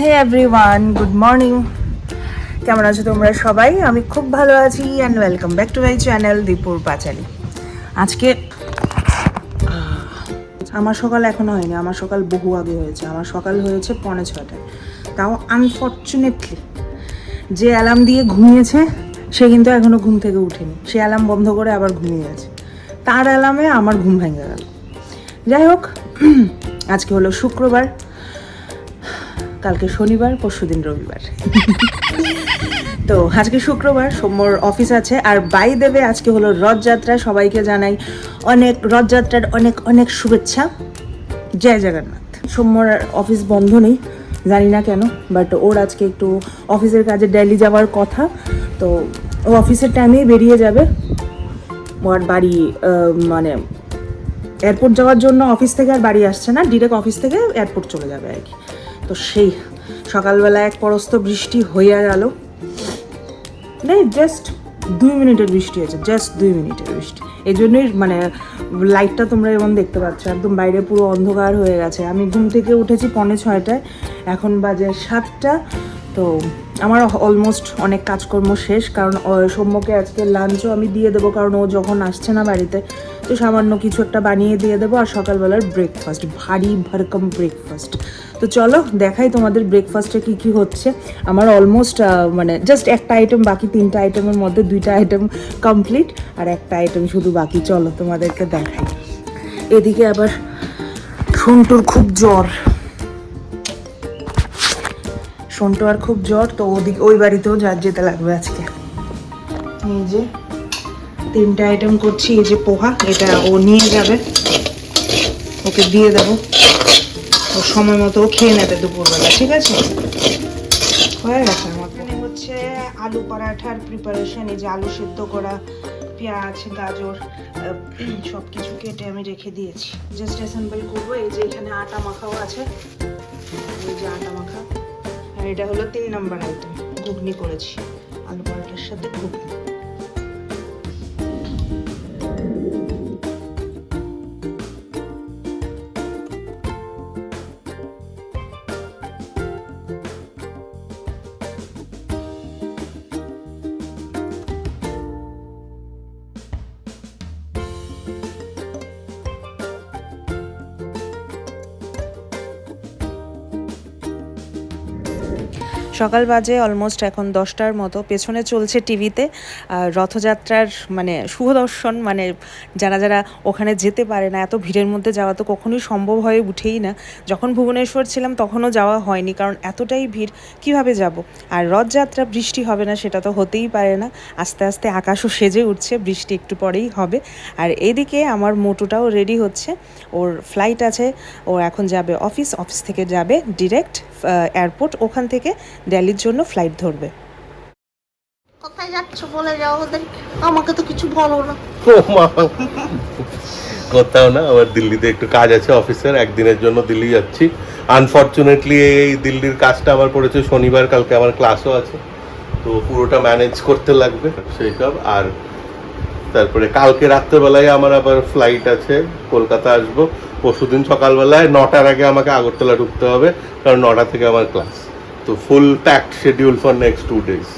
হে everyone good morning কেমন আছো তোমরা সবাই? আমি খুব ভালো আছি and welcome back to my channel দীপুর পাঁচালি আজকে আমার সকাল এখনও হয়নি, আমার সকাল বহু আগে হয়েছে। আমার সকাল হয়েছে পৌনে ছটায় তাও আনফর্চুনেটলি যে অ্যালার্ম দিয়ে ঘুমিয়েছে, সে কিন্তু এখনও ঘুম থেকে উঠেনি। সে অ্যালার্ম বন্ধ করে আবার ঘুমিয়ে গেছে তার অ্যালার্মে আমার ঘুম ভেঙে গেল। যাই হোক, আজকে হলো শুক্রবার। কালকে শনিবার পরশুদিন রবিবার। তো আজকে শুক্রবার, সোমবার অফিস আছে। আর বাই দেবে আজকে হলো রথযাত্রা। সবাইকে জানাই অনেক রথযাত্রার অনেক অনেক শুভেচ্ছা। জয় জগন্নাথ। সোমবার অফিস বন্ধ নেই, জানি না কেন বাট ওর আজকে একটু অফিসের কাজে দিল্লি যাওয়ার কথা। তো ও অফিসের টাইমেই বেরিয়ে যাবে। ওর বাড়ি মানে এয়ারপোর্ট যাওয়ার জন্য অফিস থেকে আর বাড়ি আসছে না। ডিরেক্ট অফিস থেকে এয়ারপোর্ট চলে যাবে আর কি। তো সেই সকালবেলা এক পরস্ত বৃষ্টি হইয়া গেল। নেই জাস্ট দুই মিনিটের বৃষ্টি হয়েছে জাস্ট দুই মিনিটের বৃষ্টি। এই জন্যই মানে লাইটটা তোমরা যেমন দেখতে পাচ্ছ, একদম বাইরে পুরো অন্ধকার হয়ে গেছে। আমি ঘুম থেকে উঠেছি পনে ছয়টায়, এখন বাজে সাতটা। তো আমার অলমোস্ট অনেক কাজকর্ম শেষ, কারণ সৌম্যকে আজকে লাঞ্চও আমি দিয়ে দেবো, কারণ ও যখন আসছে না বাড়িতে, তো সামান্য কিছু একটা বানিয়ে দিয়ে দেবো আর সকালবেলার ব্রেকফাস্ট ভারী ভরকম ব্রেকফাস্ট তো চলো, দেখাই তোমাদের ব্রেকফাস্টে কি কি হচ্ছে। আমার অলমোস্ট মানে জাস্ট একটা আইটেম বাকি তিনটা আইটেমের মধ্যে দুইটা আইটেম কমপ্লিট আর একটা আইটেম শুধু বাকি। চলো তোমাদেরকে দেখাই। এদিকে আবার সন্টুর খুব জ্বর। সন্টু আর খুব জ্বর, তো ওদিকে ওই বাড়িতেও যার যেতে লাগবে আজকে। এই যে, তিনটা আইটেম করছি, এই যে পোহা, এটা ও নিয়ে যাবে। ওকে দিয়ে দেবো। ও সময় মতো ও খেয়ে নেবে দুপুরবেলা, ঠিক আছে? হয়ে গেছে আমার। হচ্ছে আলু পরাঠার প্রিপারেশন এই যে আলু সিদ্ধ করা, পেঁয়াজ, গাজর সব কিছু কেটে আমি রেখে দিয়েছি। জাস্ট অ্যাসেম্বল করব, এই যে এখানে আটা মাখাও আছে। এই যে আটা মাখা। আর এটা হলো তিন নাম্বার আইটেম ঘুগনি করেছি। আলু পরোটার সাথে ঘুগনি। সকাল বাজে অলমোস্ট এখন দশটার মতো। পেছনে চলছে টিভিতে রথযাত্রার মানে শুভ দর্শন মানে যারা যারা ওখানে যেতে পারে না, এত ভিড়ের মধ্যে যাওয়া তো কখনোই সম্ভব হয়ে উঠেই না। যখন ভুবনেশ্বর ছিলাম তখনও যাওয়া হয়নি, কারণ এতটাই ভিড়, কীভাবে যাব? আর রথযাত্রা, বৃষ্টি হবে না, সেটা তো হতেই পারে না। আস্তে আস্তে আকাশও সেজে উঠছে, বৃষ্টি একটু পরেই হবে। আর এদিকে আমার মোটুটাও রেডি হচ্ছে। ওর ফ্লাইট আছে, ও এখন যাবে অফিস অফিস থেকে যাবে ডিরেক্ট এয়ারপোর্ট ওখান থেকে দিল্লির জন্য ফ্লাইট ধরবে। কোথায় যাচ্ছ বলে যাও ওদের? আমাকে তো কিছু বলো না। ও মা। কোথাও না আমার দিল্লিতে একটু কাজ আছে অফিসের একদিনের জন্য দিল্লি যাচ্ছি। আনফর্চুনেটলি এই দিল্লির কাজটা আমার পড়েছে শনিবার কালকে আমার ক্লাসও আছে। তো পুরোটা ম্যানেজ করতে লাগবে সেই সব আর তারপরে কালকে রাত্রেবেলায় আমার আবার ফ্লাইট আছে কলকাতা আসব। পরশুদিন সকালবেলায় নটার আগে আমাকে আগরতলা ঢুকতে হবে কারণ নটা থেকে আমার ক্লাস তো full packed schedule for next two days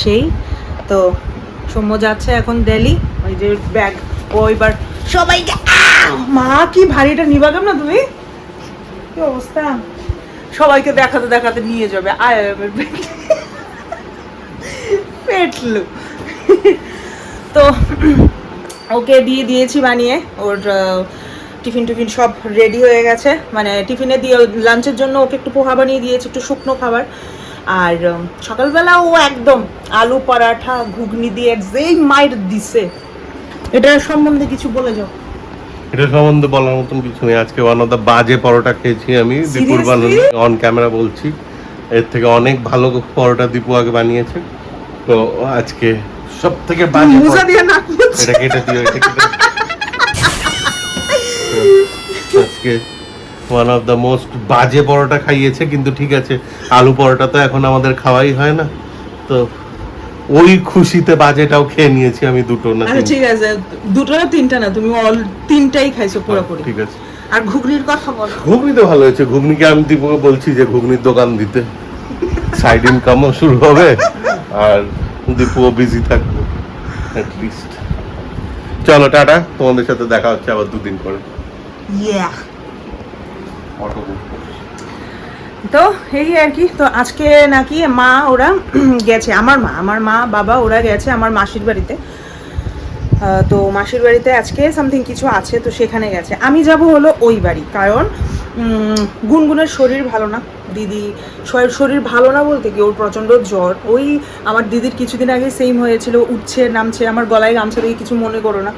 সেই তো সৌম্য যাচ্ছে এখন দিল্লি ওই যে ব্যাগ ও এবার সবাইকে মা, কি ভারীটা নিবা কেমন না তুমি? কি অবস্থা? সবাইকে দেখাতে দেখাতে নিয়ে যাবে, আয় পেটলু তো ওকে দিয়ে দিয়েছি বানিয়ে, ওর টিফিন টিফিন সব রেডি হয়ে গেছে। মানে টিফিনে দিয়ে লাঞ্চের জন্য ওকে একটু পোহা বানিয়ে দিয়েছি একটু শুকনো খাবার। আর সকালবেলা ও একদম আলু পরাঠা ঘুগনি দিয়ে যেই মাইর দিছে। এটার সম্বন্ধে কিছু বলে যাও। এটা সম্বন্ধে বলার মতন কিছু নেই। আজকে ওয়ান অফ দ্য বাজে পরোটা খেয়েছি আমি দীপুর বানানো অন ক্যামেরা বলছি। এর থেকে অনেক ভালো পরোটা দীপু আগে বানিয়েছে। তো আজকে সব থেকে বাজে এটা কেটে দিও এটা কেটে আজকে ওয়ান অফ দ্য মোস্ট বাজে পরোটা খাইয়েছে কিন্তু ঠিক আছে আলু পরোটা তো এখন আমাদের খাওয়াই হয় না। তো ওই খুশিতে বাজেটাও খেয়ে নিয়েছি আমি দুটো না আচ্ছা ঠিক আছে দুটো না তিনটা না তুমি অল তিনটাই খাইছো পুরোপুরি। ঠিক আছে। আর ঘুগনির কথা বলো। ঘুগনি তো ভালো হয়েছে ঘুগনিকে আমি দীপকে বলছি যে ঘুগনির দোকান দিতে। সাইড ইনকামও শুরু হবে আর দীপুও বিজি থাকব লিস্ট চলো টাটা তোমাদের সাথে দেখা হচ্ছে আবার দুদিন পরে। ইয়া। তো এই আর কি তো আজকে নাকি মা ওরা গেছে আমার মা আমার মা বাবা ওরা গেছে আমার মাসির বাড়িতে। তো মাসির বাড়িতে আজকে সামথিং কিছু আছে তো সেখানে গেছে। আমি যাব হলো ওই বাড়ি কারণ গুনগুনের শরীর ভালো না। দিদি শরীর- শরীর ভালো না বলতে কি ওর প্রচণ্ড জ্বর। ওই আমার দিদির কিছুদিন আগে সেম হয়েছিল উঠছে নামছে আমার গলায় গামছা দিয়ে কিছু মনে করো না।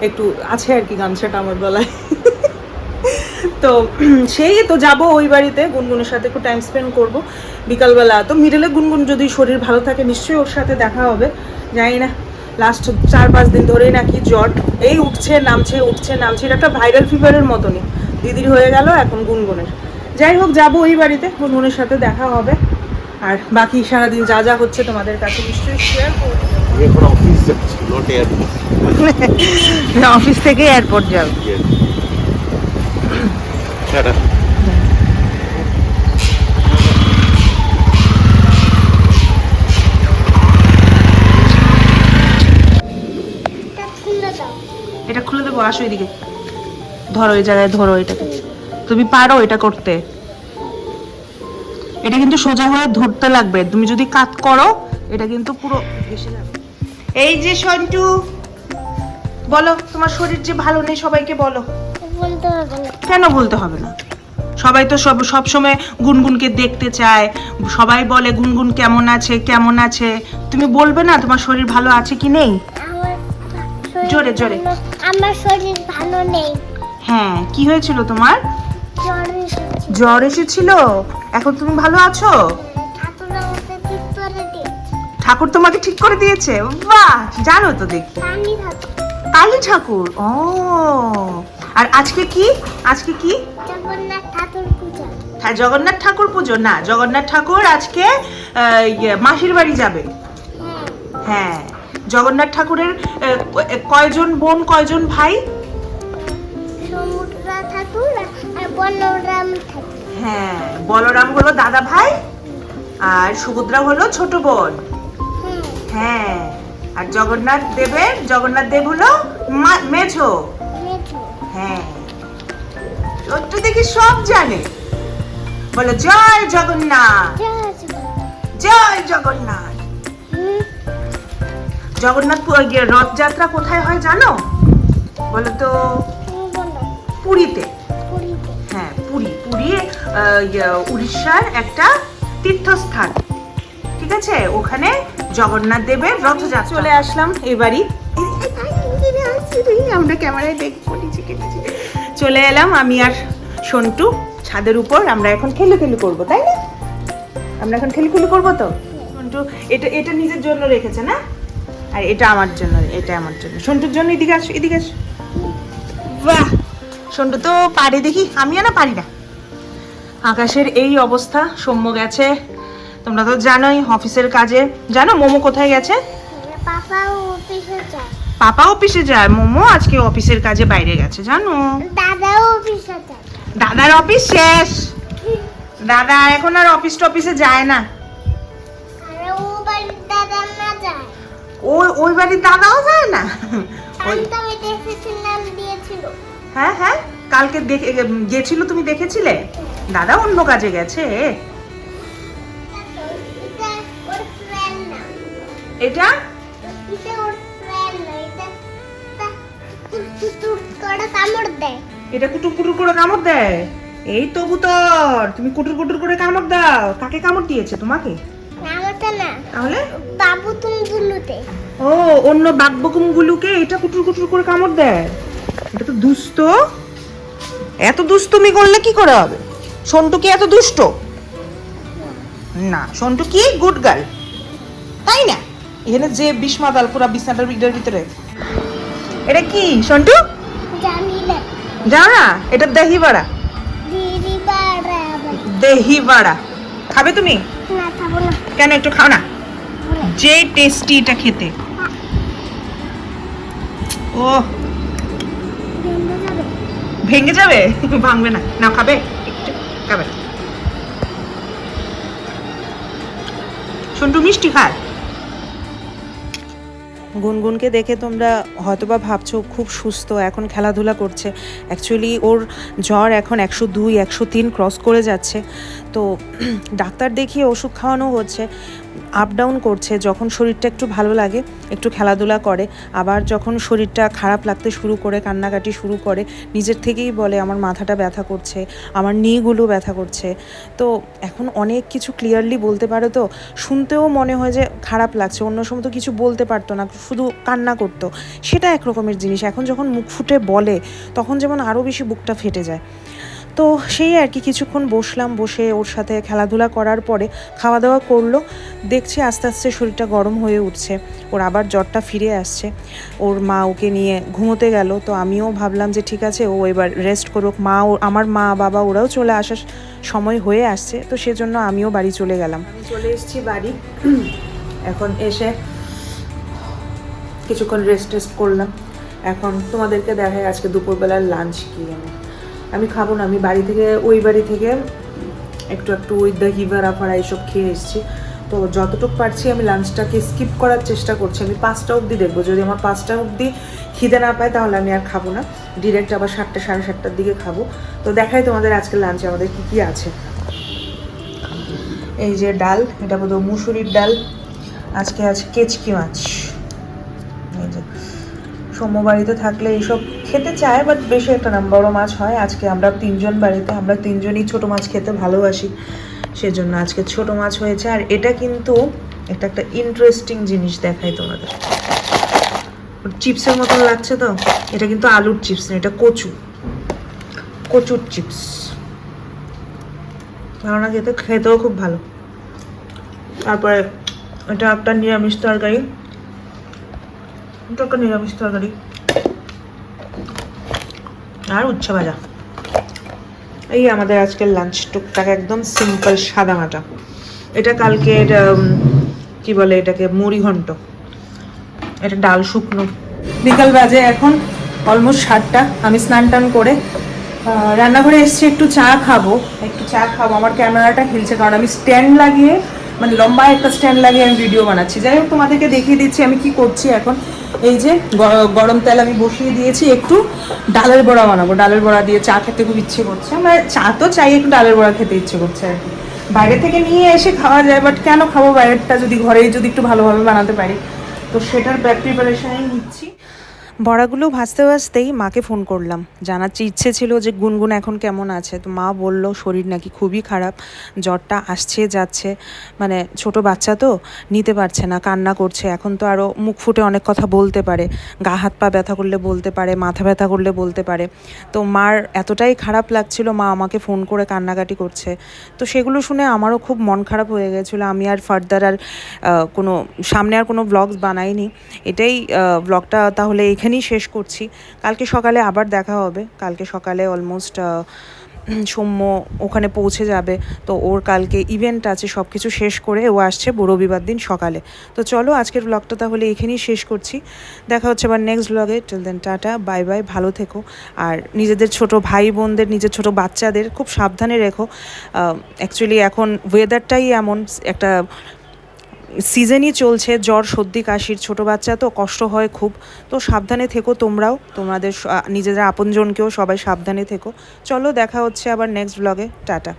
একটু আছে আর কি গামছাটা আমার গলায়। তো সেই তো যাব ওই বাড়িতে। গুনগুনের সাথে একটু টাইম স্পেন্ড করব বিকালবেলা। তো মিডলে গুনগুন যদি শরীর ভালো থাকে নিশ্চয়ই ওর সাথে দেখা হবে। জানি না লাস্ট চার পাঁচ দিন ধরেই নাকি জ্বর। এই উঠছে নামছে উঠছে নামছে। এটা একটা ভাইরাল ফিভারের মতনই। দিদির হয়ে গেল এখন গুনগুনের। যাই হোক যাব ওই বাড়িতে। গুনগুনের সাথে দেখা হবে। আর বাকি সারাদিন যা যা হচ্ছে তোমাদের কাছে নিশ্চয়ই শেয়ার করব। অফিস থেকে এয়ারপোর্ট যাও টাটা দাও এটা খুলে দেবো, আসো এদিকে। ধরো এই জায়গায়, ধরো এটাকে। তুমি পারো এটা করতে। এটা কিন্তু সোজা হয়ে ধরতে লাগবে। তুমি যদি কাত করো, এটা কিন্তু পুরো এই যে সন্টু, বলো, তোমার শরীর যে ভালো নেই, সবাইকে বলো। বলতে হবে না। কেন বলতে হবে না? সবাই তো সব সব সময় গুনগুনকে দেখতে চায়। সবাই বলে গুনগুন কেমন আছে কেমন আছে? তুমি বলবে না তোমার শরীর ভালো আছে কি নেই? জোরে, জোরে। আমার শরীর ভালো নেই। হ্যাঁ কি হয়েছিল তোমার? জ্বর এসেছে। এসেছিল? এখন তুমি ভালো আছো? ঠাকুর তোমাকে ঠিক করে দিয়েছে? বাহ জানো তো দেখি কালী ঠাকুর? ও আর আজকে কি? আজকে কি? জগন্নাথ ঠাকুর পূজা। হ্যাঁ জগন্নাথ ঠাকুর পুজো। না জগন্নাথ ঠাকুর আজকে ইয়ে, মাসির বাড়ি যাবে। হ্যাঁ জগন্নাথ ঠাকুরের কয়জন বোন কয়জন ভাই? হ্যাঁ বলরাম হলো দাদা ভাই আর সুভদ্রা হলো ছোট বোন। হ্যাঁ আর জগন্নাথ দেবের জগন্নাথ দেব হলো মেঝো। হ্যাঁ। দেখি সব জানে। বলো জয় জগন্নাথ। জয় জগন্নাথ। ইয়ে, রথযাত্রা কোথায় হয় জানো? বলো তো। পুরীতে। পুরীতে। হ্যাঁ পুরী। পুরী ইয়ে, উড়িষ্যার একটা তীর্থস্থান। ঠিক আছে? ওখানে জগন্নাথ দেবের রথযাত্রা। চলে আসলাম এবারই। আমরা ক্যামেরায় দেখব চলে এলাম আমি আর সন্টু ছাদের উপর, আমরা এখন খেলু খেলু করব, তাই না? আমরা এখন খেলু খেলু করব তো? সন্টু, এটা এটা নিজের জন্য রেখেছে না? আর এটা আমার জন্য, এটা আমার জন্য। সন্টুর জন্য এদিকে আস এদিকে আস। বাহ! সন্টু তো পারে দেখি, আমিও না পারি না। আকাশের এই অবস্থা, সৌম্য গেছে। তোমরা তো জানোই, অফিসের কাজে। জানো, মোমো কোথায় গেছে? পাপা অফিসে যায়। পাপা অফিসে যায় মোমো আজকে অফিসের কাজে বাইরে গেছে জানো? দাদাও অফিসে যায়। দাদার অফিস শেষ। দাদা এখন আর অফিস টফিসে যায় না। ওই ওই বাড়ির দাদাও যায় না? হ্যাঁ হ্যাঁ কালকে দেখে গেছিল তুমি দেখেছিলে? দাদা অন্য কাজে গেছে। এটা? এটা কুটুর কুটুর করে কামড় দেয় এই তো তুমি কুটুর কুটুর করে কামড় দাও কাকে কামড় দিয়েছে তোমাকে তাহলে ও অন্য বাঘবকুম গুলোকে এটা কুটুর কুটুর করে কামড় দেয় এটা তো দুষ্ট এত দুষ্টুমি করলে কি করে হবে সন্টু কি এত দুষ্ট না সন্টু কি গুড গার্ল তাই না এখানে যে বিষ পুরা বিছনাটার ভিতরে এটা কি সন্টু? জানি না জানো না এটা দহি বাড়া দহি বাড়া খাবে তুমি? না খাব না। কেন একটু খাও না? যে টেস্টি এটা খেতে। ও। ভেঙে যাবে। ভেঙে ভাঙবে না। না খাবে। একটু খাবে। সন্টু মিষ্টি খায়? গুনগুনকে দেখে তোমরা হয়তোবা ভাবছ, খুব সুস্থ, এখন খেলাধুলা করছে। অ্যাকচুয়ালি ওর জ্বর এখন একশো দুই, একশো তিন ক্রস করে যাচ্ছে। তো ডাক্তার দেখিয়ে ওষুধ খাওয়ানো হচ্ছে। আপ ডাউন করছে, যখন শরীরটা একটু ভালো লাগে, একটু খেলাধুলা করে, আবার যখন শরীরটা খারাপ লাগতে শুরু করে, কান্নাকাটি শুরু করে, নিজের থেকেই বলে, আমার মাথাটা ব্যথা করছে, আমার নিগুলো ব্যথা করছে। তো এখন অনেক কিছু ক্লিয়ারলি বলতে পারে তো? শুনতেও মনে হয় যে খারাপ লাগছে, অন্য সময় তো কিছু বলতে পারতো না, শুধু কান্না করতো। সেটা একরকমের জিনিস। এখন যখন মুখ ফুটে বলে, তখন যেমন আরও বেশি বুকটা ফেটে যায়। তো সেই আর কি কিছুক্ষণ বসলাম, বসে ওর সাথে খেলাধুলা করার পরে খাওয়া দাওয়া করল। দেখছি আস্তে আস্তে শরীরটা গরম হয়ে উঠছে। ওর আবার জ্বরটা ফিরে আসছে। ওর মা ওকে নিয়ে ঘুমোতে গেল। তো আমিও ভাবলাম যে ঠিক আছে, ও এবার রেস্ট করুক। মা ও, আমার মা বাবা ওরাও চলে আসার সময় হয়ে আসছে। তো সেজন্য আমিও বাড়ি চলে গেলাম। চলে এসেছি বাড়ি। এখন এসে কিছুক্ষণ রেস্ট টেস্ট করলাম। এখন তোমাদেরকে দেখাই আজকে দুপুরবেলার লাঞ্চ কি আমি। আমি খাব না, আমি বাড়ি থেকে, ওই বাড়ি থেকে একটু একটু ওই দহি ভাড়া ফাড়া এইসব খেয়ে এসেছি। তো যতটুকু পারছি আমি লাঞ্চটাকে স্কিপ করার চেষ্টা করছি। আমি পাঁচটা অবধি দেখব, যদি আমার পাঁচটা অবধি খিদে না পায় তাহলে আমি আর খাব না। ডিরেক্ট আবার সাতটা, সাড়ে সাতটার দিকে খাব। তো দেখাই তোমাদের আজকে লাঞ্চে আমাদের কী কী আছে। এই যে ডাল, এটা বোধহয় মুসুরির ডাল। আজকে আছে কেচকি মাছ। সৌম্য বাড়িতে থাকলে এইসব খেতে চায় বাট বেশি একটা না বড় মাছ হয়। আজকে আমরা তিনজন বাড়িতে, আমরা তিনজনই ছোট মাছ খেতে ভালোবাসি। সেজন্য আজকে ছোট মাছ হয়েছে। আর এটা কিন্তু এটা একটা ইন্টারেস্টিং জিনিস দেখাই তোমাদের। চিপসের মতন লাগছে তো? এটা কিন্তু আলুর চিপস না, এটা কচু। কচুর চিপস। না খেতে, খেতেও খুব ভালো। তারপরে এটা একটা নিরামিষ তরকারি। এটা নিরামিষ তরকারি। আর উচ্ছে ভাজা। এই আমাদের আজকের লাঞ্চ টুকটাক একদম সিম্পল সাদা মাটা। এটা কালকে এটা উম, কি বলে এটাকে মুড়ি ঘন্ট। এটা ডাল শুকনো। বিকাল বাজে এখন অলমোস্ট সাতটা। আমি স্নান টান করে রান্নাঘরে এসেছি একটু চা খাব। একটু চা খাব। আমার ক্যামেরাটা হিলছে কারণ আমি স্ট্যান্ড লাগিয়ে মানে লম্বা একটা স্ট্যান্ড লাগিয়ে আমি ভিডিও বানাচ্ছি। যাই হোক তোমাদেরকে দেখিয়ে দিচ্ছি আমি কি করছি এখন। এই যে গরম তেল আমি বসিয়ে দিয়েছি, একটু ডালের বড়া বানাবো। ডালের বড়া দিয়ে চা খেতে খুব ইচ্ছে করছে। আমার চা তো চাই, একটু ডালের বড়া খেতে ইচ্ছে করছে আর কি। বাইরে থেকে নিয়ে এসে খাওয়া যায় বাট কেন খাব? বাইরেরটা যদি ঘরেই যদি একটু ভালোভাবে বানাতে পারি। তো সেটার প্রিপারেশনই নিচ্ছি। বড়াগুলো ভাজতে ভাজতেই মাকে ফোন করলাম। জানার ইচ্ছে ছিল যে, গুনগুন এখন কেমন আছে? তো মা বলল, শরীর নাকি খুবই খারাপ, জ্বরটা আসছে, যাচ্ছে। মানে ছোট বাচ্চা তো, নিতে পারছে না, কান্না করছে। এখন তো আরও মুখ ফুটে অনেক কথা বলতে পারে। গা, হাত, পা ব্যথা করলে বলতে পারে, মাথা ব্যথা করলে বলতে পারে। তো মার এতটাই খারাপ লাগছিল, মা আমাকে ফোন করে কান্নাকাটি করছে। তো সেগুলো শুনে আমারও খুব মন খারাপ হয়ে গেছিল। আমি আর ফার্দার আর কোনো, সামনে আর কোনো ব্লগস বানাইনি। এটাই ব্লগটা তাহলে এখানেই শেষ করছি। কালকে সকালে আবার দেখা হবে। কালকে সকালে অলমোস্ট সৌম্য ওখানে পৌঁছে যাবে। তো ওর কালকে ইভেন্ট আছে সব কিছু শেষ করে ও আসছে রবিবার দিন সকালে। তো চলো আজকের ব্লগটা তাহলে এখানেই শেষ করছি। দেখা হচ্ছে আবার নেক্সট ব্লগে till then tata bye bye ভালো থেকো। আর নিজেদের ছোট ভাই বোনদের, নিজের ছোট বাচ্চাদের খুব সাবধানে রেখো। অ্যাকচুয়ালি এখন ওয়েদারটাই এমন, একটা সিজনই চলছে, জ্বর, সর্দি, কাশির, ছোটো বাচ্চা তো কষ্ট হয় খুব। তো সাবধানে থেকো তোমরাও, তোমাদের নিজেদের আপনজনকেও সবাই সাবধানে থেকো। চলো দেখা হচ্ছে আবার নেক্সট ব্লগে টাটা।